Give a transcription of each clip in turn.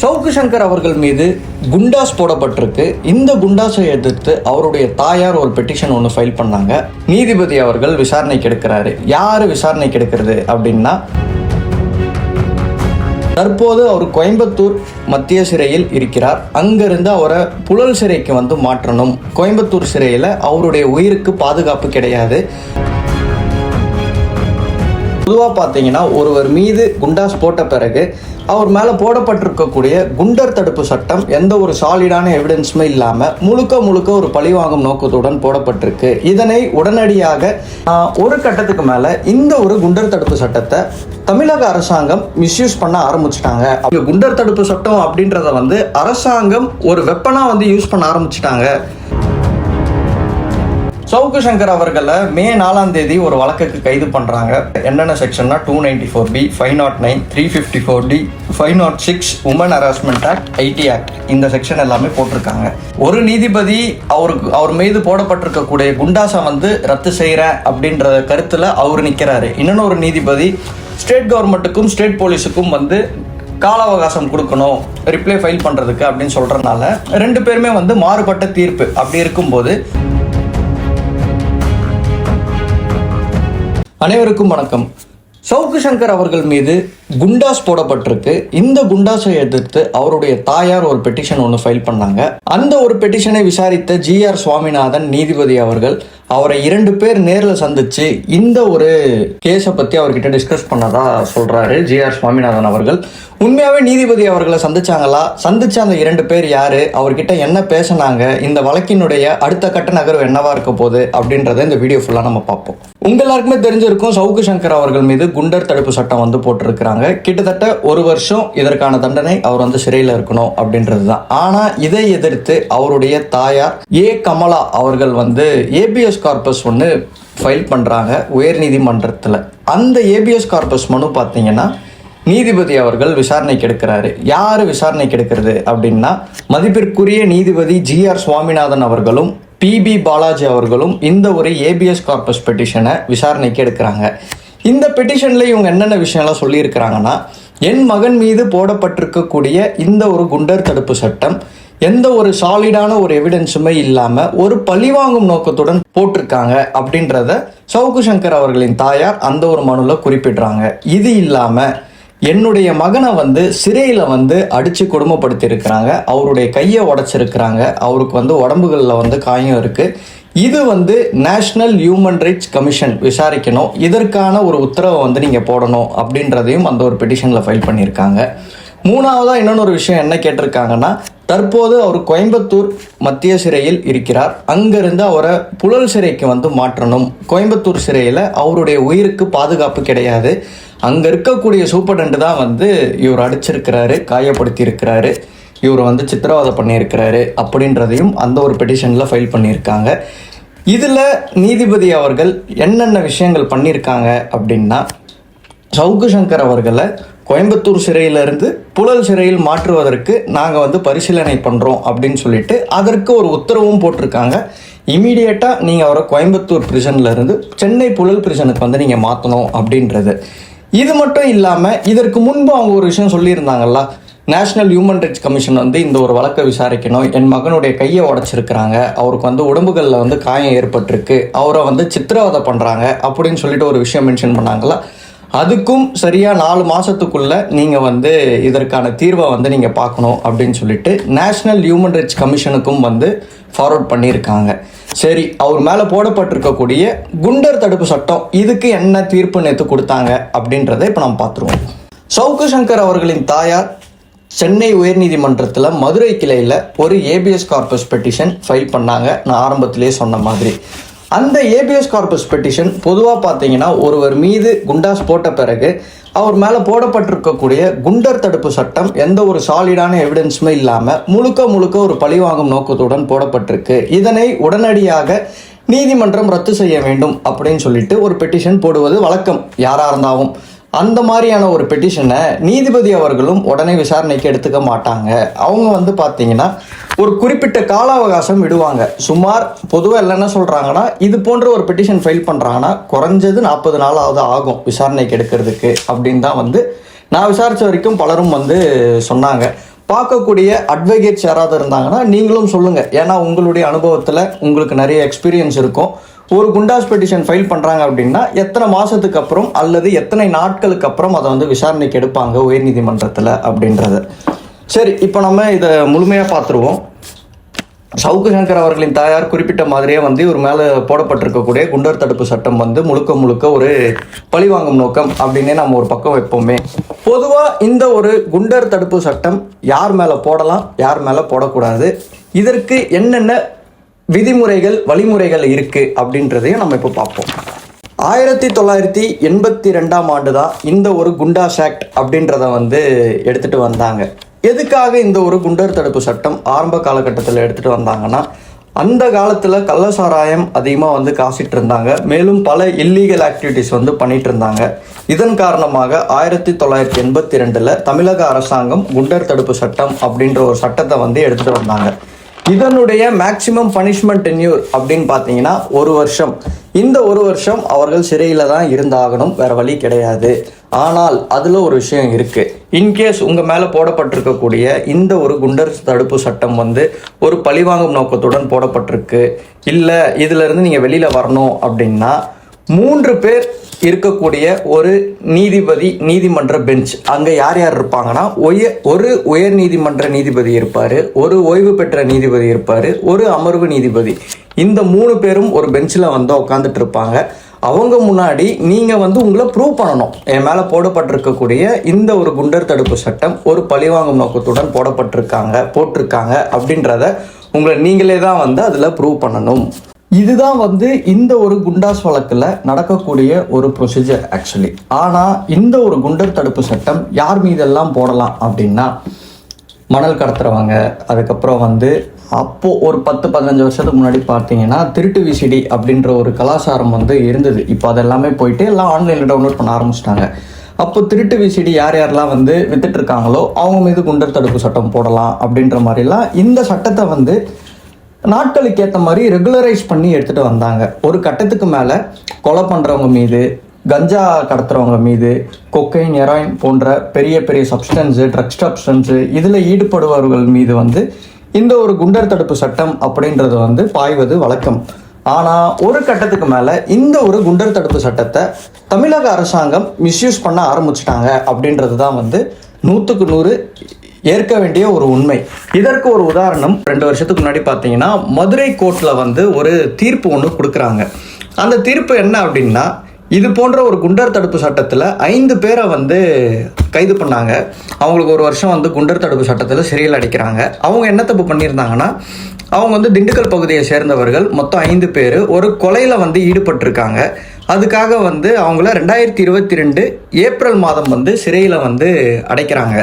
சவுக்கு சங்கர் அவர்கள் மீது குண்டாஸ் போடப்பட்டிருக்கு. இந்த குண்டாஸை எதிர்த்து அவருடைய தாயார் ஒரு பெட்டிஷன் ஒன்று ஃபைல் பண்ணாங்க. நீதிபதி அவர்கள் விசாரணைக்கு எடுக்கிறாரு. யார் விசாரணைக்கு எடுக்கிறது அப்படின்னா தற்போது அவர் கோயம்புத்தூர் மத்திய சிறையில் இருக்கிறார். அங்கிருந்து அவரை புழல் சிறைக்கு வந்து மாற்றணும். கோயம்புத்தூர் சிறையில் அவருடைய உயிருக்கு பாதுகாப்பு கிடையாது. பொதுவாக பார்த்தீங்கன்னா ஒருவர் மீது குண்டாஸ் போட்ட பிறகு அவர் மேலே போடப்பட்டிருக்கக்கூடிய குண்டர் தடுப்பு சட்டம் எந்த ஒரு சாலிடான எவிடன்ஸுமே இல்லாமல் முழுக்க முழுக்க ஒரு பழிவாங்கும் நோக்கத்துடன் போடப்பட்டிருக்கு. இதனை உடனடியாக ஒரு கட்டத்துக்கு மேலே இந்த ஒரு குண்டர் தடுப்பு சட்டத்தை தமிழக அரசாங்கம் மிஸ்யூஸ் பண்ண ஆரம்பிச்சிட்டாங்க. அவங்க குண்டர் தடுப்பு சட்டம் அப்படின்றத வந்து அரசாங்கம் ஒரு வெப்பனாக வந்து யூஸ் பண்ண ஆரம்பிச்சிட்டாங்க. சவுக்கு சங்கர் அவர்களை மே நாலாம் தேதி ஒரு வழக்குக்கு கைது பண்ணுறாங்க என்னென்ன செக்ஷன்னா two ninety four B five not nine three fifty four D five not six woman harassment act IT act இந்த செக்ஷன் எல்லாமே போட்டிருக்காங்க. ஒரு நீதிபதி அவருக்கு அவர் மீது போடப்பட்டிருக்கக்கூடிய குண்டாசை வந்து ரத்து செய்கிறேன் அப்படின்ற கருத்தில் அவர் நிற்கிறாரு இன்னொரு நீதிபதி ஸ்டேட் கவர்மெண்ட்டுக்கும் ஸ்டேட் போலீஸுக்கும் வந்து கால அவகாசம் கொடுக்கணும் ரிப்ளை ஃபைல் பண்ணுறதுக்கு அப்படின்னு சொல்கிறனால ரெண்டு பேருமே வந்து மாறுபட்ட தீர்ப்பு. அப்படி இருக்கும்போது அனைவருக்கும் வணக்கம். சவுக்கு சங்கர் அவர்கள் மீது குண்டாஸ் போடப்பட்டிருக்கு. இந்த குண்டாஸை எதிர்த்து அவருடைய தாயார் ஒரு பெட்டிஷன் ஒன்று ஃபைல் பண்ணாங்க. அந்த ஒரு பெட்டிஷனை விசாரித்த ஜி ஆர் சுவாமிநாதன் நீதிபதி அவர்கள் அவரை இரண்டு பேர் நேரில் சந்திச்சு இந்த ஒரு கேஸை பற்றி அவர்கிட்ட டிஸ்கஸ் பண்ணதா சொல்கிறாரு ஜிஆர் சுவாமிநாதன் அவர்கள். உண்மையாகவே நீதிபதி அவர்களை சந்திச்சாங்களா? சந்திச்ச அந்த இரண்டு பேர் யாரு? அவர்கிட்ட என்ன பேசினாங்க? இந்த வழக்கினுடைய அடுத்த கட்ட நகர்வு என்னவா இருக்க போகுது அப்படின்றத இந்த வீடியோ ஃபுல்லாக நம்ம பார்ப்போம். உங்க எல்லாருக்குமே தெரிஞ்சிருக்கும் சவுக்கு சங்கர் அவர்கள் மீது குண்டர் தடுப்பு சட்டம் வந்து போட்டிருக்கிறாங்க. கிட்டத்தட்ட ஒரு வருஷம் இதற்கான தண்டனை அவர் வந்து சிறையில் இருக்கணும் அப்படின்றது தான் ஆனால் இதை எதிர்த்து அவருடைய தாயார் ஏ கமலா அவர்கள் வந்து ஏபிஎஸ் கார்பஸ் ஒன்று ஃபைல் பண்றாங்க உயர் நீதிமன்றத்தில். அந்த ஏபிஎஸ் கார்பஸ் மனு பார்த்தீங்கன்னா நீதிபதி அவர்கள் விசாரணைக்கு எடுக்கிறாரு. யார் விசாரணைக்கு எடுக்கிறது அப்படின்னா மதிப்பிற்குரிய நீதிபதி ஜி ஆர் சுவாமிநாதன் அவர்களும் பிபி பாலாஜி அவர்களும் இந்த ஒரு ஏபிஎஸ் கார்பஸ் பெட்டிஷனை விசாரணைக்கு எடுக்கிறாங்க. இந்த பெட்டிஷனில் இவங்க என்னென்ன விஷயம்லாம் சொல்லியிருக்கிறாங்கன்னா என் மகன் மீது போடப்பட்டிருக்கக்கூடிய இந்த ஒரு குண்டர் தடுப்பு சட்டம் எந்த ஒரு சாலிடான ஒரு எவிடன்ஸுமே இல்லாமல் ஒரு பழிவாங்கும் நோக்கத்துடன் போட்டிருக்காங்க அப்படின்றத சவுக்கு சங்கர் அவர்களின் தாயார் அந்த ஒரு மனுவில் குறிப்பிடுறாங்க. இது இல்லாமல் என்னுடைய மகனை வந்து சிறையில் வந்து அடித்து கொடுமைப்படுத்தியிருக்கிறாங்க அவருடைய கையை உடச்சிருக்கிறாங்க. அவருக்கு வந்து உடம்புகளில் வந்து காயம் இருக்குது இது வந்து நேஷ்னல் ஹியூமன் ரைட்ஸ் கமிஷன் விசாரிக்கணும். இதற்கான ஒரு உத்தரவை வந்து நீங்கள் போடணும் அப்படின்றதையும் அந்த ஒரு பெட்டிஷனில் ஃபைல் பண்ணியிருக்காங்க. மூணாவதாக இன்னொன்று ஒரு விஷயம் என்ன கேட்டிருக்காங்கன்னா தற்போது அவர் கோயம்புத்தூர் மத்திய சிறையில் இருக்கிறார். அங்கிருந்து அவரை புழல் சிறைக்கு வந்து மாற்றணும். கோயம்புத்தூர் சிறையில் அவருடைய உயிருக்கு பாதுகாப்பு கிடையாது. அங்கே இருக்கக்கூடிய சூப்பரண்ட் தான் வந்து இவர் அடிச்சிருக்கிறாரு காயப்படுத்தி இருக்கிறாரு இவரை வந்து சித்திரவதை பண்ணியிருக்கிறாரு அப்படின்றதையும் அந்த ஒரு பெட்டிஷனில் ஃபைல் பண்ணியிருக்காங்க. இதில் நீதிபதி அவர்கள் என்னென்ன விஷயங்கள் பண்ணியிருக்காங்க அப்படின்னா சவுக்கு சங்கர் அவர்களை கோயம்புத்தூர் சிறையிலிருந்து புழல் சிறையில் மாற்றுவதற்கு நாங்கள் வந்து பரிசீலனை பண்ணுறோம் அப்படின்னு சொல்லிட்டு அதற்கு ஒரு உத்தரவும் போட்டிருக்காங்க. இமீடியட்டாக நீங்கள் அவரை கோயம்புத்தூர் பிரிசன்லேருந்து இருந்து சென்னை புழல் பிரிசனுக்கு வந்து நீங்கள் மாற்றணும் அப்படின்றது. இது மட்டும் இல்லாமல் இதற்கு முன்பு அவங்க ஒரு விஷயம் சொல்லியிருந்தாங்கல்ல நேஷனல் ஹியூமன் ரைட்ஸ் கமிஷன் வந்து இந்த ஒரு வழக்கை விசாரிக்கணும். என் மகனுடைய கையை உடச்சிருக்கிறாங்க. அவருக்கு வந்து உடம்புகளில் வந்து காயம் ஏற்பட்டிருக்கு. அவரை வந்து சித்திரவதை பண்ணுறாங்க அப்படின்னு சொல்லிட்டு ஒரு விஷயம் மென்ஷன் பண்ணாங்களா அதுக்கும் சரியாக நாலு மாதத்துக்குள்ளே நீங்கள் வந்து இதற்கான தீர்வை வந்து நீங்கள் பார்க்கணும் அப்படின்னு சொல்லிட்டு நேஷ்னல் ஹியூமன் ரைட்ஸ் கமிஷனுக்கும் வந்து ஃபார்வர்ட் பண்ணியிருக்காங்க. சரி அவர் மேலே போடப்பட்டிருக்கக்கூடிய குண்டர் தடுப்பு சட்டம் இதுக்கு என்ன தீர்ப்பு நேற்று கொடுத்தாங்க அப்படின்றத இப்போ நம்ம பார்த்துருவோம். சவுக்கு சங்கர் அவர்களின் தாயார் சென்னை உயர்நீதிமன்றத்தில் மதுரை கிளையில் ஒரு ஏபிஎஸ் கார்பஸ் பெட்டிஷன் ஃபைல் பண்ணாங்க. நான் ஆரம்பத்திலே சொன்ன மாதிரி. அந்த ஏபிஎஸ் கார்பஸ் பெட்டிஷன் பொதுவாக பார்த்தீங்கன்னா ஒருவர் மீது குண்டாஸ் போட்ட பிறகு அவர் மேலே போடப்பட்டிருக்கக்கூடிய குண்டர் தடுப்பு சட்டம் எந்த ஒரு சாலிடான எவிடன்ஸுமே இல்லாமல் முழுக்க முழுக்க ஒரு பழிவாங்கும் நோக்கத்துடன் போடப்பட்டிருக்கு. இதனை உடனடியாக நீதிமன்றம் ரத்து செய்ய வேண்டும் அப்படின்னு சொல்லிட்டு ஒரு பெட்டிஷன் போடுவது வழக்கம். யாராக இருந்தாலும். அந்த மாதிரியான ஒரு பெட்டிஷனை நீதிபதி அவர்களும் உடனே விசாரணைக்கு எடுத்துக்க மாட்டாங்க. அவங்க வந்து பார்த்தீங்கன்னா ஒரு குறிப்பிட்ட கால அவகாசம் விடுவாங்க. சுமார் பொதுவாக எல்லாம் என்ன சொல்கிறாங்கன்னா இது போன்ற ஒரு பெட்டிஷன் ஃபைல் பண்ணுறாங்கன்னா குறைஞ்சது நாற்பது நாளாவது ஆகும் விசாரணைக்கு எடுக்கிறதுக்கு அப்படின்னு தான் வந்து நான் விசாரித்த வரைக்கும் பலரும் வந்து சொன்னாங்க. பார்க்கக்கூடிய அட்வொகேட்ஸ் யாராவது இருந்தாங்கன்னா நீங்களும் சொல்லுங்கள் ஏன்னா உங்களுடைய அனுபவத்தில் உங்களுக்கு நிறைய எக்ஸ்பீரியன்ஸ் இருக்கும். ஒரு குண்டாஸ் பெட்டிஷன் ஃபைல் பண்ணுறாங்க அப்படின்னா எத்தனை மாதத்துக்கு அப்புறம் அல்லது எத்தனை நாட்களுக்கு அப்புறம் அதை வந்து விசாரணைக்கு எடுப்பாங்க உயர்நீதிமன்றத்தில் அப்படின்றது. சரி இப்போ நம்ம இதை முழுமையாக பார்த்துருவோம். சவுக்கு சங்கர் அவர்களின் தாயார் குறிப்பிட்ட மாதிரியே வந்து இவர் மேலே போடப்பட்டிருக்கக்கூடிய குண்டர் தடுப்பு சட்டம் வந்து முழுக்க முழுக்க ஒரு பழிவாங்கும் நோக்கம் அப்படின்னே நம்ம ஒரு பக்கம் வைப்போமே. பொதுவாக இந்த ஒரு குண்டர் தடுப்பு சட்டம் யார் மேலே போடலாம் யார் மேலே போடக்கூடாது இதற்கு என்னென்ன விதிமுறைகள் வழிமுறைகள் இருக்குது அப்படின்றதையும் நம்ம இப்போ பார்ப்போம். ஆயிரத்தி தொள்ளாயிரத்தி எண்பத்தி ரெண்டாம் ஆண்டு தான் இந்த ஒரு குண்டா ஆக்ட் அப்படின்றத வந்து எடுத்துட்டு வந்தாங்க. எதுக்காக இந்த ஒரு குண்டர் தடுப்பு சட்டம் ஆரம்ப காலகட்டத்தில் எடுத்துட்டு வந்தாங்கன்னா அந்த காலத்தில் கள்ளசாராயம் அதிகமாக வந்து காசிட்டு இருந்தாங்க. மேலும் பல இல்லீகல் ஆக்டிவிட்டிஸ் வந்து பண்ணிட்டு இருந்தாங்க. இதன் காரணமாக ஆயிரத்தி தொள்ளாயிரத்தி எண்பத்தி ரெண்டில் தமிழக அரசாங்கம் குண்டர் தடுப்பு சட்டம் அப்படின்ற ஒரு சட்டத்தை வந்து எடுத்துகிட்டு வந்தாங்க. இதனுடைய மேக்சிமம் பனிஷ்மெண்ட் டென்யூர் அப்படின்னு பார்த்தீங்கன்னா ஒரு வருஷம். இந்த ஒரு வருஷம் அவர்கள் சிறையில் தான் இருந்தாகணும் வேற வழி கிடையாது. ஆனால் அதில் ஒரு விஷயம் இருக்குது இன்கேஸ் உங்கள் மேலே போடப்பட்டிருக்கக்கூடிய இந்த ஒரு குண்டர் தடுப்பு சட்டம் வந்து ஒரு பழிவாங்கும் நோக்கத்துடன் போடப்பட்டிருக்கு. இல்லை இதிலிருந்து நீங்கள் வெளியில் வரணும் அப்படின்னா மூன்று பேர் இருக்கக்கூடிய ஒரு நீதிபதி நீதிமன்ற பெஞ்ச். அங்கே யார் யார் இருப்பாங்கன்னா உய ஒரு உயர் நீதிமன்ற நீதிபதி இருப்பார் ஒரு ஓய்வு பெற்ற நீதிபதி இருப்பார் ஒரு அமர்வு நீதிபதி. இந்த மூணு பேரும் ஒரு பெஞ்சில் வந்து உட்காந்துட்டு இருப்பாங்க. அவங்க முன்னாடி நீங்கள் வந்து உங்களை ப்ரூவ் பண்ணணும். என் மேலே போடப்பட்டிருக்கக்கூடிய இந்த ஒரு குண்டர் தடுப்பு சட்டம் ஒரு பழிவாங்கும் நோக்கத்துடன் போடப்பட்டிருக்காங்க போட்டிருக்காங்க அப்படின்றத உங்களை நீங்களே தான் வந்து அதில் ப்ரூவ் பண்ணணும். இதுதான் வந்து இந்த ஒரு குண்டாஸ் வழக்கில் நடக்கக்கூடிய ஒரு ப்ரொசீஜர் ஆக்சுவலி ஆனால் இந்த ஒரு குண்டர் தடுப்பு சட்டம் யார் மீதெல்லாம் போடலாம் அப்படின்னா மணல் கடத்துறவங்க அதுக்கப்புறம் வந்து அப்போது ஒரு பத்து பதினஞ்சு வருஷத்துக்கு முன்னாடி பார்த்தீங்கன்னா திருட்டு விசிடி அப்படின்ற ஒரு கலாச்சாரம் வந்து இருந்தது. இப்போ அதெல்லாமே போயிட்டு எல்லாம் ஆன்லைனில் டவுன்லோட் பண்ண ஆரம்பிச்சிட்டாங்க. அப்போ திருட்டு விசிடி யார் யாரெல்லாம் வந்து வித்துட்டு இருக்காங்களோ அவங்க மீது குண்டர் தடுப்பு சட்டம் போடலாம் அப்படின்ற மாதிரிலாம் இந்த சட்டத்தை வந்து நாட்களுக்கு ஏற்ற மாதிரி ரெகுலரைஸ் பண்ணி எடுத்துகிட்டு வந்தாங்க. ஒரு கட்டத்துக்கு மேலே கொலை பண்ணுறவங்க மீது கஞ்சா கடத்துறவங்க மீது கொக்கைன் எராயின் போன்ற பெரிய பெரிய சப்ஸ்டன்ஸு ட்ரக்ஸ் சப்ஸ்டன்ஸு இதில் ஈடுபடுபவர்கள் மீது வந்து இந்த ஒரு குண்டர் தடுப்பு சட்டம் அப்படின்றது வந்து பாய்வது வழக்கம். ஆனால் ஒரு கட்டத்துக்கு மேலே இந்த ஒரு குண்டர் தடுப்பு சட்டத்தை தமிழக அரசாங்கம் மிஸ்யூஸ் பண்ண ஆரம்பிச்சிட்டாங்க அப்படின்றது தான் வந்து நூற்றுக்கு நூறு ஏற்க வேண்டிய ஒரு உண்மை. இதற்கு ஒரு உதாரணம் ரெண்டு வருஷத்துக்கு முன்னாடி பார்த்தீங்கன்னா மதுரை கோர்ட்டில் வந்து ஒரு தீர்ப்பு ஒன்று கொடுக்குறாங்க. அந்த தீர்ப்பு என்ன அப்படின்னா இது போன்ற ஒரு குண்டர் தடுப்பு சட்டத்தில் ஐந்து பேரை வந்து கைது பண்ணாங்க. அவங்களுக்கு ஒரு வருஷம் வந்து குண்டர் தடுப்பு சட்டத்தில் சிறையில் அடைக்கிறாங்க. அவங்க என்ன தப்பு பண்ணியிருந்தாங்கன்னா அவங்க வந்து திண்டுக்கல் பகுதியை சேர்ந்தவர்கள் மொத்தம் ஐந்து பேர் ஒரு கொலையில் வந்து ஈடுபட்டிருக்காங்க. அதுக்காக வந்து அவங்கள ரெண்டாயிரத்தி இருபத்தி ரெண்டு ஏப்ரல் மாதம் வந்து சிறையில் வந்து அடைக்கிறாங்க.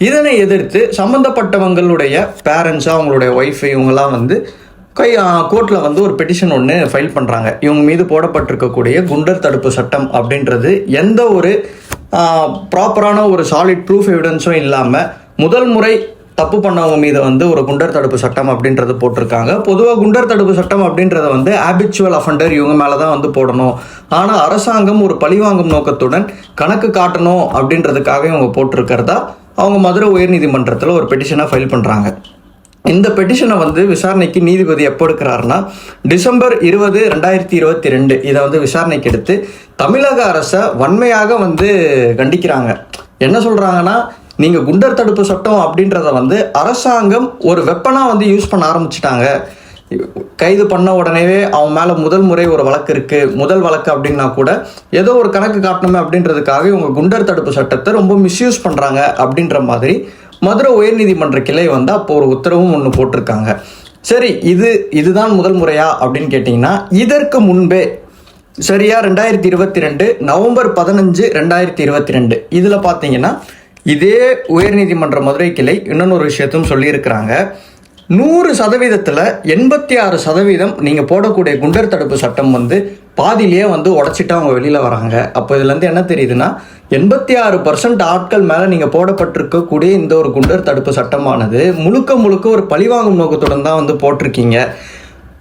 இதனை எதிர்த்து சம்மந்தப்பட்டவங்களுடைய பேரண்ட்ஸாக அவங்களுடைய ஒய்ஃப் இவங்கெல்லாம் வந்து கை கோர்ட்டில் வந்து ஒரு பெட்டிஷன் ஒன்று ஃபைல் பண்ணுறாங்க இவங்க மீது போடப்பட்டிருக்கக்கூடிய குண்டர் தடுப்பு சட்டம் அப்படின்றது எந்த ஒரு ப்ராப்பரான ஒரு சாலிட் ப்ரூஃப் எவிடன்ஸும் இல்லாமல் முதல் முறை தப்பு பண்ணவங்க மீது வந்து ஒரு குண்டர் தடுப்பு சட்டம் அப்படின்றது போட்டிருக்காங்க. பொதுவாக குண்டர் தடுப்பு சட்டம் அப்படின்றத வந்து ஆபிச்சுவல் அஃபண்டர் இவங்க மேலே தான் வந்து போடணும். ஆனால் அரசாங்கம் ஒரு பழிவாங்கும் நோக்கத்துடன் கணக்கு காட்டணும் அப்படின்றதுக்காக இவங்க போட்டிருக்கிறதா அவங்க மதுரை உயர்நீதிமன்றத்தில் ஒரு பெட்டிஷனை ஃபைல் பண்ணுறாங்க இந்த பெட்டிஷனை வந்து விசாரணைக்கு நீதிபதி எப்போ எடுக்கிறாருன்னா டிசம்பர் இருபது ரெண்டாயிரத்தி இருபத்தி ரெண்டு. இதை வந்து விசாரணைக்கு எடுத்து தமிழக அரசை வன்மையாக வந்து கண்டிக்கிறாங்க. என்ன சொல்கிறாங்கன்னா நீங்கள் குண்டர் தடுப்பு சட்டம் அப்படின்றத வந்து அரசாங்கம் ஒரு வெப்பனாக வந்து யூஸ் பண்ண ஆரம்பிச்சிட்டாங்க. கைது பண்ண உடனேவே அவன் மேலே முதல் முறை ஒரு வழக்கு இருக்குது முதல் வழக்கு அப்படின்னா கூட ஏதோ ஒரு கணக்கு காட்டணுமே அப்படின்றதுக்காக இவங்க குண்டர் தடுப்பு சட்டத்தை ரொம்ப மிஸ்யூஸ் பண்ணுறாங்க அப்படின்ற மாதிரி மதுரை உயர்நீதிமன்ற கிளை வந்து அப்போ ஒரு உத்தரவும் ஒன்று போட்டிருக்காங்க. சரி இது இதுதான் முதல் முறையா அப்படின்னு கேட்டிங்கன்னா இதற்கு முன்பே சரியா ரெண்டாயிரத்தி இருபத்தி ரெண்டு நவம்பர் பதினஞ்சு ரெண்டாயிரத்தி இருபத்தி ரெண்டு. இதில் பார்த்தீங்கன்னா இதே உயர்நீதிமன்ற மதுரை கிளை இன்னொன்று விஷயத்தையும் சொல்லியிருக்கிறாங்க. நூறு சதவீதத்தில் எண்பத்தி ஆறு சதவீதம் நீங்கள் போடக்கூடிய குண்டர் தடுப்பு சட்டம் வந்து பாதியிலேயே வந்து உடச்சிட்டு அவங்க வெளியில் வராங்க. அப்போ இதுலேருந்து என்ன தெரியுதுன்னா எண்பத்தி ஆறு பர்சன்ட் ஆட்கள் மேலே நீங்கள் போடப்பட்டிருக்கக்கூடிய இந்த ஒரு குண்டர் தடுப்பு சட்டமானது முழுக்க முழுக்க ஒரு பழிவாங்கும் நோக்கத்துடன் தான் வந்து போட்டிருக்கீங்க.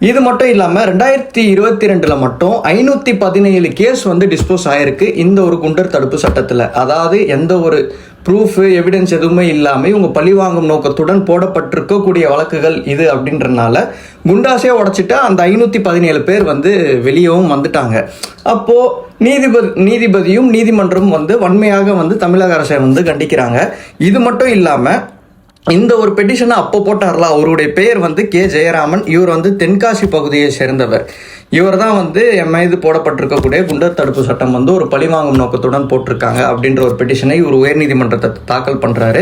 இது மட்டும் இல்லாமல் ரெண்டாயிரத்தி இருபத்தி ரெண்டில் மட்டும் ஐநூற்றி பதினேழு கேஸ் வந்து டிஸ்போஸ் ஆயிருக்கு இந்த ஒரு குண்டர் தடுப்பு சட்டத்தில். அதாவது எந்த ஒரு ப்ரூஃப் எவிடன்ஸ் எதுவுமே இல்லாமல் இவங்க பழிவாங்கும் நோக்கத்துடன் போடப்பட்டிருக்கக்கூடிய வழக்குகள் இது அப்படின்றனால குண்டாசே உடச்சிட்டு அந்த ஐநூற்றி பதினேழு பேர் வந்து வெளியவும் வந்துட்டாங்க. அப்போது நீதிபதி நீதிபதியும் நீதிமன்றமும் வந்து வன்மையாக வந்து தமிழக அரசை வந்து கண்டிக்கிறாங்க. இது மட்டும் இல்லாமல் இந்த ஒரு பெட்டிஷனை அப்போ போட்டார்ல? அவருடைய பெயர் வந்து கே. ஜெயராமன். இவர் வந்து தென்காசி பகுதியை சேர்ந்தவர். இவர் தான் வந்து என் மீது போடப்பட்டிருக்கக்கூடிய குண்டர் தடுப்பு சட்டம் வந்து ஒரு பழிவாங்கும் நோக்கத்துடன் போட்டிருக்காங்க அப்படின்ற ஒரு பெட்டிஷனை இவர் உயர்நீதிமன்றத்தை தாக்கல் பண்ணுறாரு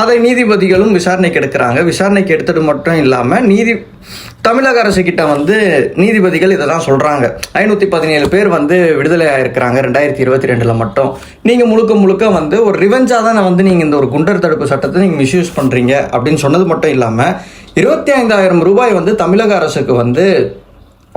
அதை நீதிபதிகளும் விசாரணைக்கு எடுக்கிறாங்க. விசாரணைக்கு எடுத்தது மட்டும் இல்லாமல் நீதி தமிழக அரசு கிட்ட வந்து நீதிபதிகள் இதெல்லாம் சொல்கிறாங்க ஐநூற்றி பதினேழு பேர் வந்து விடுதலை ஆயிருக்கிறாங்க ரெண்டாயிரத்தி இருபத்தி ரெண்டில் மட்டும். நீங்கள் முழுக்க முழுக்க வந்து ஒரு ரிவெஞ்சாக தானே வந்து நீங்கள் இந்த ஒரு குண்டர் தடுப்பு சட்டத்தை நீங்கள் மிஸ்யூஸ் பண்ணுறீங்க அப்படின்னு சொன்னது மட்டும் இல்லாமல் இருபத்தி ஐந்தாயிரம் ரூபாய் வந்து தமிழக அரசுக்கு வந்து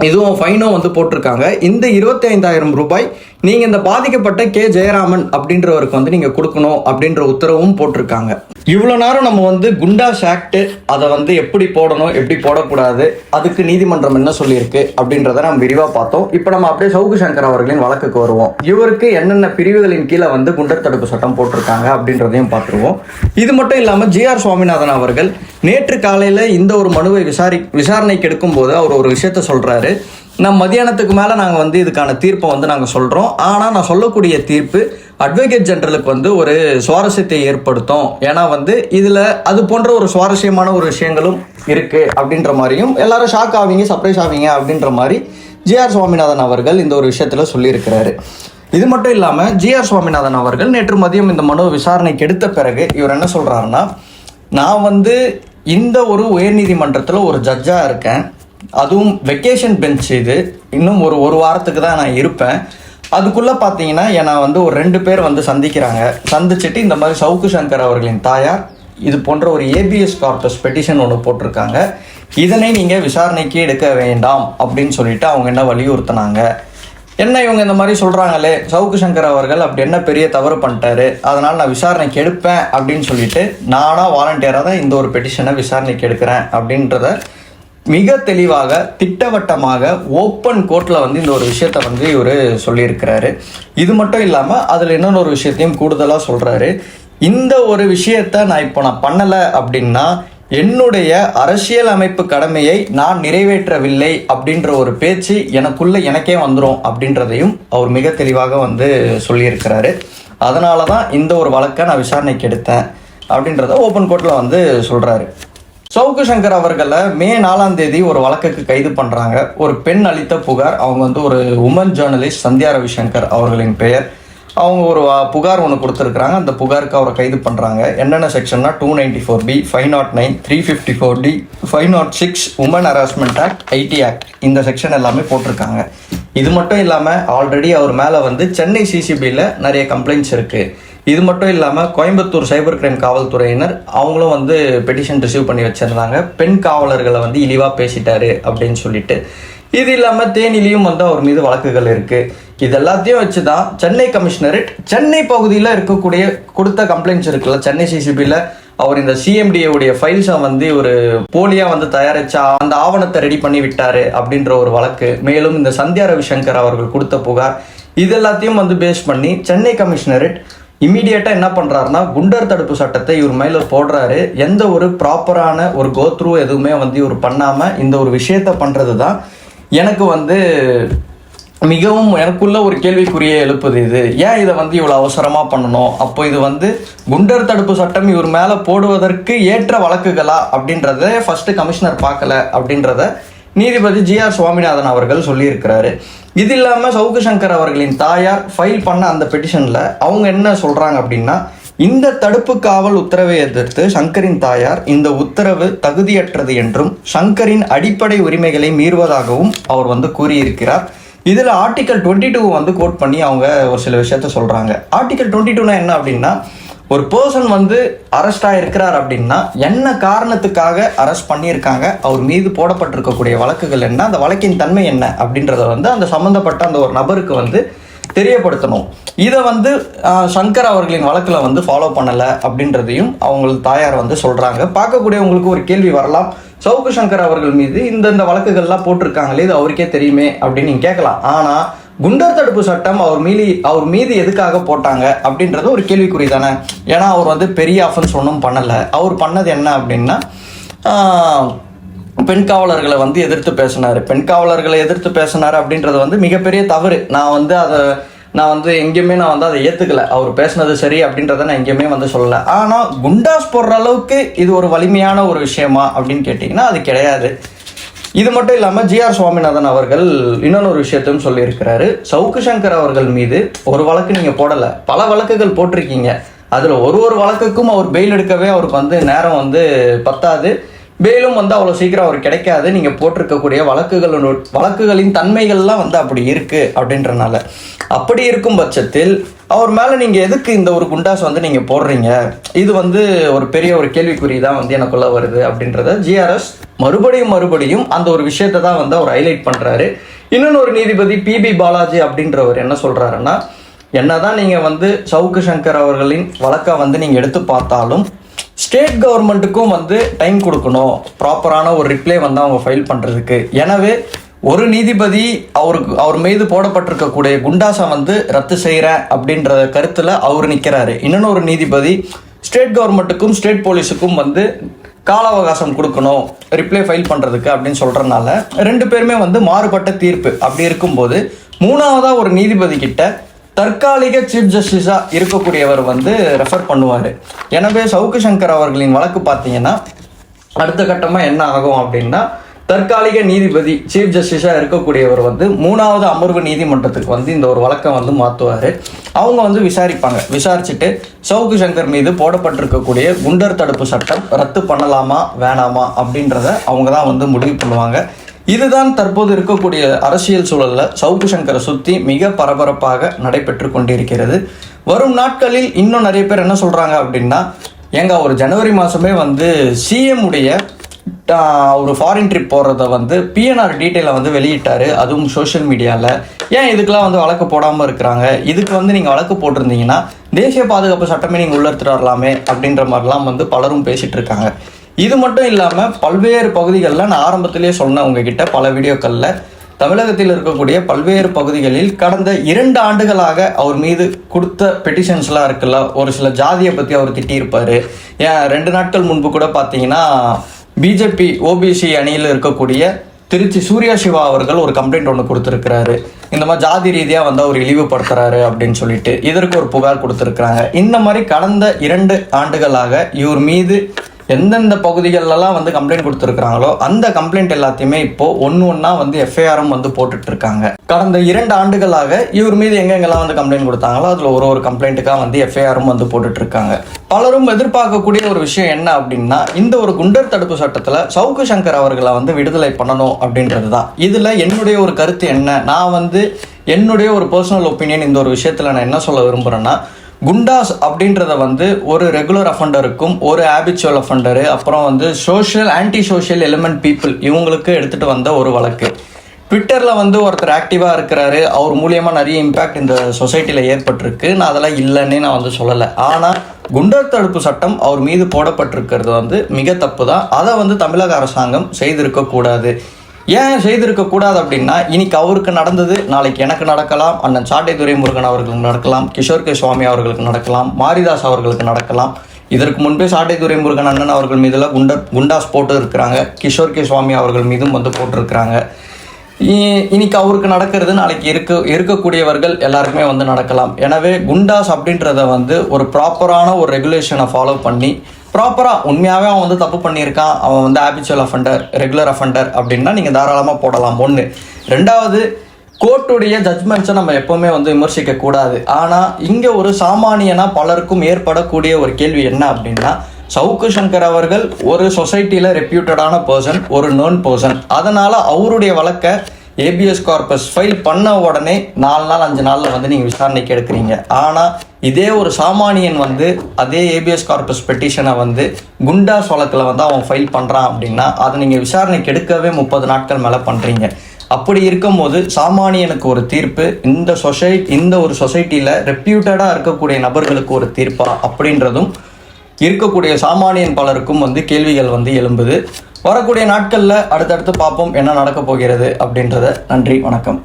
இதுவும் ஃபைனும் வந்து போட்டிருக்காங்க. இந்த இருபத்தி ஐந்தாயிரம் ரூபாய் நீங்கள் இந்த பாதிக்கப்பட்ட கே. ஜெயராமன் அப்படின்றவருக்கு வந்து நீங்கள் கொடுக்கணும் அப்படின்ற உத்தரவும் போட்டிருக்காங்க. இவ்வளோ நேரம் நம்ம வந்து குண்டா ஷாக்டு அதை வந்து எப்படி போடணும் எப்படி போடக்கூடாது அதுக்கு நீதிமன்றம் என்ன சொல்லியிருக்கு அப்படின்றத நம்ம விரிவாக பார்த்தோம். இப்போ நம்ம அப்படியே சவுக்கு சங்கர் அவர்களின் வழக்குக்கு வருவோம். இவருக்கு என்னென்ன பிரிவுகளின் கீழே வந்து குண்டர் தடுப்பு சட்டம் போட்டிருக்காங்க அப்படின்றதையும் பார்த்துருவோம். இது மட்டும் இல்லாமல் ஜிஆர் சுவாமிநாதன் அவர்கள் நேற்று காலையில் இந்த ஒரு மனுவை விசாரி விசாரணைக்கு எடுக்கும்போது அவர் ஒரு விஷயத்த சொல்கிறாரு நம்ம மதியானத்துக்கு மேலே நாங்கள் வந்து இதுக்கான தீர்ப்பை வந்து நாங்கள் சொல்கிறோம் ஆனால் நான் சொல்லக்கூடிய தீர்ப்பு அட்வொகேட் ஜெனரலுக்கு வந்து ஒரு சுவாரஸ்யத்தை ஏற்படுத்தும். ஏன்னா வந்து இதில் அது போன்ற ஒரு சுவாரஸ்யமான ஒரு விஷயங்களும் இருக்குது அப்படின்ற மாதிரியும் எல்லாரும் ஷாக் ஆவீங்க சர்ப்ரைஸ் ஆவீங்க அப்படின்ற மாதிரி ஜிஆர் சுவாமிநாதன் அவர்கள் இந்த ஒரு விஷயத்தில் சொல்லியிருக்கிறாரு. இது மட்டும் இல்லாமல் ஜிஆர் சுவாமிநாதன் அவர்கள் நேற்று மதியம் இந்த மனு விசாரணைக்கு எடுத்த பிறகு இவர் என்ன சொல்கிறாருன்னா நான் வந்து இந்த ஒரு உயர்நீதிமன்றத்தில் ஒரு ஜட்ஜாக இருக்கேன். அதுவும் வெக்கேஷன் பெஞ்ச் இது. இன்னும் ஒரு ஒரு வாரத்துக்கு தான் நான் இருப்பேன். அதுக்குள்ளே பார்த்தீங்கன்னா என்னை வந்து ஒரு ரெண்டு பேர் வந்து சந்திக்கிறாங்க. சந்திச்சுட்டு இந்த மாதிரி சவுக்கு சங்கர் அவர்களின் தாயார் இது போன்ற ஒரு ஏபிஎஸ் கார்பஸ் பெட்டிஷன் ஒன்று போட்டிருக்காங்க. இதனை நீங்கள் விசாரணைக்கு எடுக்க வேண்டாம் அப்படின்னு சொல்லிட்டு அவங்க என்ன வலியுறுத்தினாங்க. என்ன இவங்க இந்த மாதிரி சொல்கிறாங்களே சவுக்கு சங்கர் அவர்கள் அப்படி என்ன பெரிய தவறு பண்ணிட்டாரு? அதனால் நான் விசாரணைக்கு எடுப்பேன் அப்படின்னு சொல்லிட்டு நானாக வாலண்டியராக தான் இந்த ஒரு பெட்டிஷனை விசாரணைக்கு எடுக்கிறேன் அப்படின்றத மிக தெளிவாக திட்டவட்டமாக ஓப்பன் கோர்ட்டில் வந்து இந்த ஒரு விஷயத்த வந்து இவர் சொல்லியிருக்கிறாரு. இது மட்டும் இல்லாமல் அதில் இன்னொன்று ஒரு விஷயத்தையும் கூடுதலாக சொல்கிறாரு இந்த ஒரு விஷயத்த நான் இப்போ நான் பண்ணலை அப்படின்னா என்னுடைய அரசியல் அமைப்பு கடமையை நான் நிறைவேற்றவில்லை அப்படின்ற ஒரு பேச்சு எனக்குள்ளே எனக்கே வந்துடும் அப்படின்றதையும் அவர் மிக தெளிவாக வந்து சொல்லியிருக்கிறாரு. அதனால தான் இந்த ஒரு வழக்கை நான் விசாரணைக்கு எடுத்தேன் அப்படின்றத ஓப்பன் கோர்ட்டில் வந்து சொல்கிறாரு சவுக்கு சங்கர் அவர்களை மே நாலாம் தேதி ஒரு வழக்குக்கு கைது பண்ணுறாங்க ஒரு பெண் அளித்த புகார் அவங்க வந்து ஒரு உமன் ஜேர்னலிஸ்ட் சந்தியா ரவிசங்கர் அவர்களின் பெயர். அவங்க ஒரு புகார் ஒன்று கொடுத்துருக்குறாங்க. அந்த புகாருக்கு அவரை கைது பண்ணுறாங்க என்னென்ன செக்ஷன்னா two ninety four B five not nine three fifty four D five not six woman harassment act IT act இந்த செக்ஷன் எல்லாமே போட்டிருக்காங்க. இது மட்டும் இல்லாமல் ஆல்ரெடி அவர் மேலே வந்து சென்னை சிசிபியில் நிறைய கம்ப்ளைண்ட்ஸ் இருக்குது இது மட்டும் இல்லாமல் கோயம்புத்தூர் சைபர் கிரைம் காவல்துறையினர் அவங்களும் வந்து பெட்டிஷன் ரிசீவ் பண்ணி வச்சிருந்தாங்க. பெண் காவலர்களை வந்து இழிவாக பேசிட்டாரு அப்படின்னு சொல்லிட்டு. இது இல்லாமல் தேனிலையும் வந்து அவர் மீது வழக்குகள் இருக்குது இது எல்லாத்தையும் வச்சு தான் சென்னை கமிஷனரேட் சென்னை பகுதியில் இருக்கக்கூடிய கொடுத்த கம்ப்ளைண்ட்ஸ் இருக்குல்ல சென்னை சிசிபியில் அவர் இந்த சிஎம்டிஏவுடைய ஃபைல்ஸை வந்து ஒரு போலியாக வந்து தயாரிச்சா அந்த ஆவணத்தை ரெடி பண்ணி விட்டார் அப்படின்ற ஒரு வழக்கு. மேலும் இந்த சந்தியா ரவிசங்கர் அவர்கள் கொடுத்த புகார் இது எல்லாத்தையும் வந்து பேஸ் பண்ணி சென்னை கமிஷனரேட் இமீடியட்டாக என்ன பண்ணுறாருன்னா குண்டர் தடுப்பு சட்டத்தை இவர் மேலே போடுறாரு. எந்த ஒரு ப்ராப்பரான ஒரு கோத்ரூ எதுவுமே வந்து இவர் பண்ணாமல் இந்த ஒரு விஷயத்த பண்ணுறது தான் எனக்கு வந்து மிகவும் எனக்குள்ள ஒரு கேள்விக்குரிய எழுப்புது இது. ஏன் இதை வந்து இவ்வளோ அவசரமாக பண்ணணும்? அப்போ இது வந்து குண்டர் தடுப்பு சட்டம் இவர் மேலே போடுவதற்கு ஏற்ற வழக்குகளா அப்படின்றத ஃபஸ்ட்டு கமிஷனர் பார்க்கல அப்படின்றத நீதிபதி ஜி ஆர் சுவாமிநாதன் அவர்கள் சொல்லியிருக்கிறாரு. இது இல்லாமல் சவுக்கு சங்கர் அவர்களின் தாயார் ஃபைல் பண்ண அந்த பெட்டிஷனில் அவங்க என்ன சொல்கிறாங்க அப்படின்னா இந்த தடுப்பு காவல் உத்தரவை எதிர்த்து சங்கரின் தாயார் இந்த உத்தரவு தகுதியற்றது என்றும் சங்கரின் அடிப்படை உரிமைகளை மீறுவதாகவும் அவர் வந்து கூறியிருக்கிறார். இதில் ஆர்டிக்கல் டுவெண்ட்டி டூ வந்து கோட் பண்ணி அவங்க ஒரு சில விஷயத்த சொல்கிறாங்க ஆர்டிக்கல் டுவெண்ட்டி டூனா என்ன அப்படின்னா ஒரு பர்சன் வந்து அரெஸ்ட் இருக்கிறார் அப்படின்னா என்ன காரணத்துக்காக அரெஸ்ட் பண்ணியிருக்காங்க அவர் மீது போடப்பட்டிருக்கக்கூடிய வழக்குகள் என்ன அந்த வழக்கின் தன்மை என்ன அப்படின்றத வந்து அந்த சம்மந்தப்பட்ட அந்த ஒரு நபருக்கு வந்து தெரியப்படுத்தணும். இதை வந்து சங்கர் அவர்களின் வழக்கில் வந்து ஃபாலோ பண்ணலை அப்படின்றதையும் அவங்களுக்கு தாயார் வந்து சொல்கிறாங்க பார்க்கக்கூடியவங்களுக்கு ஒரு கேள்வி வரலாம். சவுக்கு சங்கர் அவர்கள் மீது இந்தந்த வழக்குகள்லாம் போட்டிருக்காங்களே இது அவருக்கே தெரியுமே அப்படின்னு நீங்கள் கேட்கலாம். ஆனால் குண்டர் தடுப்பு சட்டம் அவர் மீதி அவர் மீது எதுக்காக போட்டாங்க அப்படின்றது ஒரு கேள்விக்குறி தானே. ஏன்னா அவர் வந்து பெரிய அஃபென்ஸ் ஒன்றும் பண்ணலை. அவர் பண்ணது என்ன அப்படின்னா பெண் காவலர்களை வந்து எதிர்த்து பேசினார். பெண் காவலர்களை எதிர்த்து பேசினார் அப்படின்றது வந்து மிகப்பெரிய தவறு. நான் வந்து அதை நான் வந்து எங்கேயுமே நான் வந்து அதை ஏற்றுக்கல அவர் பேசினது சரி அப்படின்றத நான் எங்கேயுமே வந்து சொல்லலை. ஆனால் குண்டாஸ் போடுற அளவுக்கு இது ஒரு வலிமையான ஒரு விஷயமா அப்படின்னு கேட்டிங்கன்னா அது கிடையாது. இது மட்டும் இல்லாமல் ஜிஆர் சுவாமிநாதன் அவர்கள் இன்னொரு விஷயத்தையும் சொல்லியிருக்கிறாரு. சவுக்கு சங்கர் அவர்கள் மீது ஒரு வழக்கு நீங்கள் போடலை. பல வழக்குகள் போட்டிருக்கீங்க. அதில் ஒரு ஒரு வழக்குக்கும் அவர் பெயில் எடுக்கவே அவருக்கு வந்து நேரம் வந்து பத்தாது. பெயிலும் வந்து அவ்வளோ சீக்கிரம் அவர் கிடைக்காது. நீங்கள் போட்டிருக்கக்கூடிய வழக்குகளோட வழக்குகளின் தன்மைகள்லாம் வந்து அப்படி இருக்குது அப்படின்றனால. அப்படி இருக்கும் பட்சத்தில் அவர் மேலே நீங்கள் எதுக்கு இந்த ஒரு குண்டாஸ் வந்து நீங்கள் போடுறீங்க? இது வந்து ஒரு பெரிய ஒரு கேள்விக்குறி தான் வந்து எனக்குள்ளே வருது அப்படின்றத ஜிஆர்எஸ் மறுபடியும் மறுபடியும் அந்த ஒரு விஷயத்தை தான் வந்து அவர் ஹைலைட் பண்ணுறாரு இன்னொன்று ஒரு நீதிபதி பிபி பாலாஜி அப்படின்றவர் என்ன சொல்கிறாருன்னா என்னதான் நீங்கள் வந்து சவுக்கு சங்கர் அவர்களின் வழக்கை வந்து நீங்கள் எடுத்து பார்த்தாலும் ஸ்டேட் கவர்மெண்ட்டுக்கும் வந்து டைம் கொடுக்கணும். ப்ராப்பரான ஒரு ரிப்ளை வந்து அவங்க ஃபைல் பண்ணுறதுக்கு எனவே ஒரு நீதிபதி அவருக்கு அவர் மீது போடப்பட்டிருக்கக்கூடிய குண்டாசை வந்து ரத்து செய்கிறேன் அப்படின்ற கருத்தில் அவர் நிற்கிறாரு இன்னொரு நீதிபதி ஸ்டேட் கவர்மெண்ட்டுக்கும் ஸ்டேட் போலீஸுக்கும் வந்து கால அவகாசம் கொடுக்கணும். ரிப்ளை ஃபைல் பண்ணுறதுக்கு அப்படின்னு சொல்கிறனால ரெண்டு பேருமே வந்து மாறுபட்ட தீர்ப்பு. அப்படி இருக்கும்போது மூணாவதாக ஒரு நீதிபதி கிட்ட தற்காலிக சீஃப் ஜஸ்டிஸாக இருக்கக்கூடியவர் வந்து ரெஃபர் பண்ணுவார். எனவே சவுக்கு சங்கர் அவர்களின் வழக்கு பார்த்தீங்கன்னா அடுத்த கட்டமாக என்ன ஆகும் அப்படின்னா தற்காலிக நீதிபதி சீஃப் ஜஸ்டிஸாக இருக்கக்கூடியவர் வந்து மூணாவது அமர்வு நீதிமன்றத்துக்கு வந்து இந்த ஒரு வழக்கை வந்து மாற்றுவார் அவங்க வந்து விசாரிப்பாங்க. விசாரிச்சுட்டு சவுக்கு சங்கர் மீது போடப்பட்டிருக்கக்கூடிய குண்டர் தடுப்பு சட்டம் ரத்து பண்ணலாமா வேணாமா அப்படின்றத அவங்க தான் வந்து முடிவு பண்ணுவாங்க. இதுதான் தற்போது இருக்கக்கூடிய அரசியல் சூழலில் சவுக்கு சங்கரை சுற்றி மிக பரபரப்பாக நடைபெற்று கொண்டிருக்கிறது. வரும் நாட்களில் இன்னும் நிறைய பேர் என்ன சொல்கிறாங்க அப்படின்னா எங்க ஒரு ஜனவரி மாதமே வந்து சிஎம் உடைய ஒரு ஃபாரின் ட்ரிப் போகிறத வந்து பிஎன்ஆர் டீட்டெயிலை வந்து வெளியிட்டார். அதுவும் சோஷியல் மீடியாவில் ஏன் இதுக்கெலாம் வந்து வழக்கு போடாமல் இருக்கிறாங்க? இதுக்கு வந்து நீங்கள் வழக்கு போட்டிருந்தீங்கன்னா தேசிய பாதுகாப்பு சட்டமே நீங்கள் உள்ளே வரலாமே அப்படின்ற மாதிரிலாம் வந்து பலரும் பேசிகிட்டு இருக்காங்க. இது மட்டும் இல்லாமல் பல்வேறு பகுதிகளில் நான் ஆரம்பத்திலேயே சொன்னேன் உங்ககிட்ட பல வீடியோக்களில் தமிழகத்தில் இருக்கக்கூடிய பல்வேறு பகுதிகளில் கடந்த இரண்டு ஆண்டுகளாக அவர் மீது கொடுத்த பெட்டிஷன்ஸ்லாம் இருக்குல்ல ஒரு சில ஜாதியை பற்றி அவர் திட்டியிருப்பார். ஏன் ரெண்டு நாட்கள் முன்பு கூட பார்த்தீங்கன்னா பிஜேபி ஓபிசி அணியில் இருக்கக்கூடிய திருச்சி சூர்யா சிவா அவர்கள் ஒரு கம்ப்ளைண்ட் ஒன்று கொடுத்துருக்கிறாரு. இந்த மாதிரி ஜாதி ரீதியாக வந்து அவர் இழிவுபடுத்துறாரு அப்படின்னு சொல்லிட்டு இதற்கு ஒரு புகார் கொடுத்துருக்குறாங்க. இந்த மாதிரி கடந்த இரண்டு ஆண்டுகளாக இவர் மீது எந்தெந்த பகுதிகளெல்லாம் வந்து கம்ப்ளைண்ட் கொடுத்துருக்காங்களோ அந்த கம்ப்ளைண்ட் எல்லாத்தையுமே இப்போ ஒன்று ஒன்றா வந்து எஃப்ஐஆரும் வந்து போட்டுட்டு இருக்காங்க கடந்த இரண்டு ஆண்டுகளாக இவர் மீது எங்கெங்கெல்லாம் வந்து கம்ப்ளைண்ட் கொடுத்தாங்களோ அதில் ஒரு ஒரு கம்ப்ளைண்ட்டுக்காக வந்து எஃப்ஐஆரும் வந்து போட்டுட்டு இருக்காங்க பலரும் எதிர்பார்க்கக்கூடிய ஒரு விஷயம் என்ன அப்படின்னா இந்த ஒரு குண்டர் தடுப்பு சட்டத்தில் சவுக்கு சங்கர் அவர்களை வந்து விடுதலை பண்ணணும் அப்படின்றது தான் இதில் என்னுடைய ஒரு கருத்து என்ன? நான் வந்து என்னுடைய ஒரு பர்சனல் ஒப்பீனியன் இந்த ஒரு விஷயத்தில் நான் என்ன சொல்ல விரும்புகிறேன்னா குண்டாஸ் அப்படின்றத வந்து ஒரு ரெகுலர் அஃபண்டருக்கும் ஒரு ஹேபிச்சுவல் அஃபண்டரு அப்புறம் வந்து social anti social element people இவங்களுக்கு எடுத்துகிட்டு வந்த ஒரு வழக்கு. ட்விட்டரில் வந்து ஒருத்தர் ஆக்டிவாக இருக்கிறாரு. அவர் மூலியமாக நிறைய இம்பேக்ட் இந்த சொசைட்டியில் ஏற்பட்டிருக்கு. நான் அதெல்லாம் இல்லைன்னே நான் வந்து சொல்லலை. ஆனால் குண்டர் தடுப்பு சட்டம் அவர் மீது போடப்பட்டிருக்கிறது வந்து மிக தப்பு தான் அதை வந்து தமிழக அரசாங்கம் செய்திருக்கக்கூடாது. ஏன் செய்திருக்க கூடாது அப்படின்னா இன்னைக்கு அவருக்கு நடந்தது நாளைக்கு எனக்கு நடக்கலாம் அண்ணன் சாட்டை துரைமுருகன் அவர்களுக்கு நடக்கலாம் கிஷோர் கே சுவாமி அவர்களுக்கு நடக்கலாம் மாரிதாஸ் அவர்களுக்கு நடக்கலாம். இதற்கு முன்பே சாட்டை துரைமுருகன் அண்ணன் அவர்கள் மீதெல்லாம் குண்ட குண்டாஸ் போட்டு இருக்கிறாங்க. கிஷோர் கே சுவாமி அவர்கள் மீதும் வந்து போட்டிருக்கிறாங்க. இ- இன்னைக்கு அவருக்கு நடக்கிறது நாளைக்கு இருக்க இருக்கக்கூடியவர்கள் எல்லாருக்குமே வந்து நடக்கலாம். எனவே குண்டாஸ் அப்படின்றத வந்து ஒரு ப்ராப்பரான ஒரு ரெகுலேஷனை ஃபாலோ பண்ணி ப்ராப்பராக உண்மையாகவே அவன் வந்து தப்பு பண்ணியிருக்கான். அவன் வந்து ஆபிச்சுவல் அஃபண்டர் ரெகுலர் அஃபண்டர் அப்படின்னா நீங்கள் தாராளமாக போடலாம் ஒன்று ரெண்டாவது கோர்ட்டுடைய ஜட்மெண்ட்ஸை நம்ம எப்போவுமே வந்து விமர்சிக்க கூடாது. ஆனால் இங்கே ஒரு சாமானியனா பலருக்கும் ஏற்படக்கூடிய ஒரு கேள்வி என்ன அப்படின்னா சவுக்கு சங்கர் அவர்கள் ஒரு சொசைட்டியில் ரெப்யூட்டடான பர்சன் ஒரு நோன் பர்சன் அதனால் அவருடைய வழக்கை ஏபிஎஸ் கார்பஸ் ஃபைல் பண்ண உடனே நாலு நாள் அஞ்சு நாளில் வந்து நீங்கள் விசாரணைக்கு எடுக்கிறீங்க. ஆனால் இதே ஒரு சாமானியன் வந்து அதே ஏபிஎஸ் கார்பஸ் பெட்டிஷனை வந்து குண்டா வழக்கில் வந்து அவன் ஃபைல் பண்ணுறான் அப்படின்னா அதை நீங்கள் விசாரணைக்கு எடுக்கவே முப்பது நாட்கள் மேலே பண்ணுறீங்க அப்படி இருக்கும்போது சாமானியனுக்கு ஒரு தீர்ப்பு இந்த சொசை இந்த ஒரு சொசைட்டியில் ரெப்யூட்டடாக இருக்கக்கூடிய நபர்களுக்கு ஒரு தீர்ப்பா அப்படின்றதும் இருக்கக்கூடிய சாமானியன் பலருக்கும் வந்து கேள்விகள் வந்து எழும்புது. வரக்கூடிய நாட்களில் அடுத்தடுத்து பார்ப்போம் என்ன நடக்கப் போகிறது அப்படின்றத. நன்றி வணக்கம்.